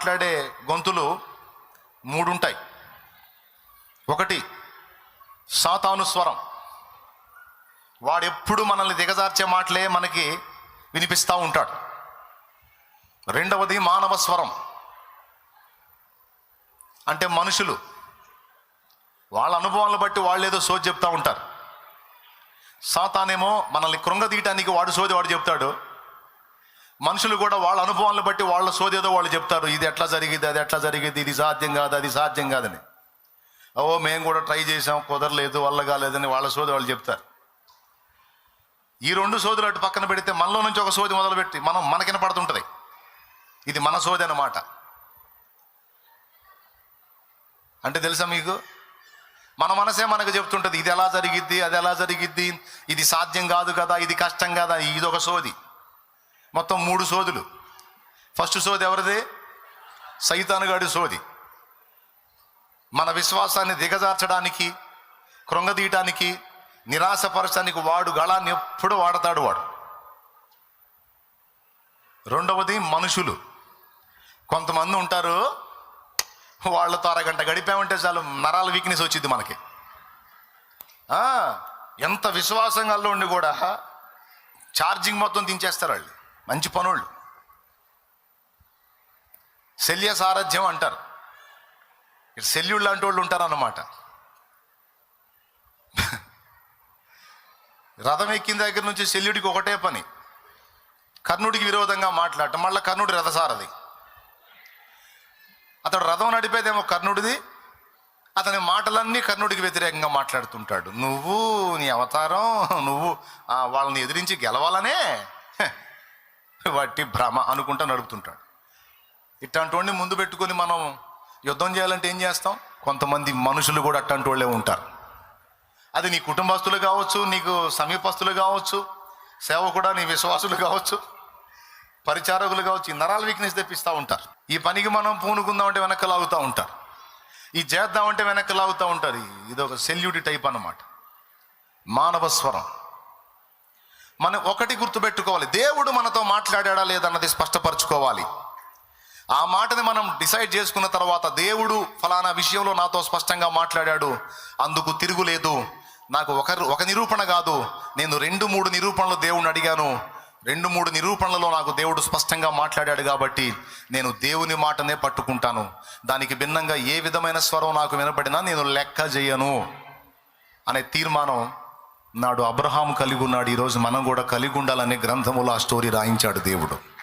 మాట్లాడే గొంతులు మూడుంటాయి. ఒకటి సాతాను స్వరం. వాడెప్పుడు మనల్ని దిగజార్చే మాటలే మనకి వినిపిస్తూ ఉంటాడు. రెండవది మానవ స్వరం. అంటే మనుషులు. వాళ్ళ అనుభవాలను బట్టి వాళ్ళు ఏదో సోది చెప్తూ ఉంటారు. సాతానేమో మనల్ని కృంగదీయటానికి వాడు సోది వాడు చెప్తాడు. మనుషులు కూడా వాళ్ళ అనుభవాలను బట్టి వాళ్ళ సోది ఏదో వాళ్ళు చెప్తారు ఇది ఎట్లా జరిగింది అది ఎట్లా జరిగింది ఇది సాధ్యం కాదు అది సాధ్యం కాదని. ఓ మేము కూడా ట్రై చేసాం కుదరలేదు వల్ల కాలేదని వాళ్ళ సోది వాళ్ళు చెప్తారు. ఈ రెండు సోదులు అటు పక్కన పెడితే మనలో నుంచి ఒక సోది మొదలుపెట్టి మనం మనకిన పడుతుంటుంది. ఇది మన సోది అన్నమాట. అంటే తెలుసా మీకు? మన మనసే మనకు చెప్తుంటుంది ఇది ఎలా జరిగిద్ది అది ఎలా జరిగిద్ది ఇది సాధ్యం కాదు కదా ఇది కష్టం కదా ఇది ఒక సోది. మొత్తం మూడు సోదులు. ఫస్ట్ సోది ఎవరిది? సైతానుగాడి సోది. మన విశ్వాసాన్ని దిగజార్చడానికి కృంగదీయటానికి నిరాశపరచడానికి వాడు గళాన్ని ఎప్పుడు వాడతాడు వాడు. రెండవది మనుషులు. కొంతమంది ఉంటారు వాళ్ళతో అరగంట గడిపామంటే చాలు నరాల వీక్నెస్ వచ్చింది మనకి. ఎంత విశ్వాసంగా ఉండి కూడా ఛార్జింగ్ మొత్తం దించేస్తారు వాళ్ళు. మంచి పనులు శల్య సారథ్యం అంటారు. ఇక్కడ శల్యుళ్ళు లాంటి వాళ్ళు ఉంటారన్నమాట. రథం ఎక్కిన దగ్గర నుంచి శల్యుడికి ఒకటే పని. కర్ణుడికి విరోధంగా మాట్లాడటం. మళ్ళీ కర్ణుడి రథసారది అతడు రథం నడిపేదేమో కర్ణుడిది. అతని మాటలన్నీ కర్ణుడికి వ్యతిరేకంగా మాట్లాడుతుంటాడు. నువ్వు నీ అవతారం నువ్వు వాళ్ళని ఎదిరించి గెలవాలనే? వట్టి భ్రమ అనుకుంటా నడుపుతుంటాడు. ఇట్లాంటి ముందు పెట్టుకొని మనం యుద్ధం చేయాలంటే ఏం చేస్తాం? కొంతమంది మనుషులు కూడా అట్లాంటి వాళ్ళే ఉంటారు. అది నీ కుటుంబస్తులు కావచ్చు నీకు సమీపస్తులు కావచ్చు సేవ కూడా నీ విశ్వాసులు కావచ్చు పరిచారకులు కావచ్చు నరాల వీక్నెస్ తెప్పిస్తూ ఉంటారు. ఈ పనికి మనం పూనుకుందామంటే వెనక్కి లాగుతూ ఉంటారు. ఈ చేద్దామంటే వెనక్కి లాగుతూ ఉంటారు. ఇది ఒక సెల్యూటి టైప్ అన్నమాట. మానవ స్వరం. మనం ఒకటి గుర్తుపెట్టుకోవాలి. దేవుడు మనతో మాట్లాడా లేదన్నది స్పష్టపరచుకోవాలి. ఆ మాటని మనం డిసైడ్ చేసుకున్న తర్వాత దేవుడు ఫలానా విషయంలో నాతో స్పష్టంగా మాట్లాడాడు. అందుకు తిరుగులేదు. నాకు ఒక ఒక నిరూపణ కాదు. నేను రెండు మూడు నిరూపణలు దేవుణ్ణి అడిగాను. రెండు మూడు నిరూపణలలో నాకు దేవుడు స్పష్టంగా మాట్లాడాడు కాబట్టి నేను దేవుని మాటనే పట్టుకుంటాను. దానికి భిన్నంగా ఏ విధమైన స్వరం నాకు వినపడినా నేను లెక్క చేయను. అనే తీర్మానం నాడు అబ్రహాం కలిగి ఉన్నాడు. ఈరోజు మనం కూడా కలిగి ఉండాలనే గ్రంథములో ఆ స్టోరీ రాయించాడు దేవుడు.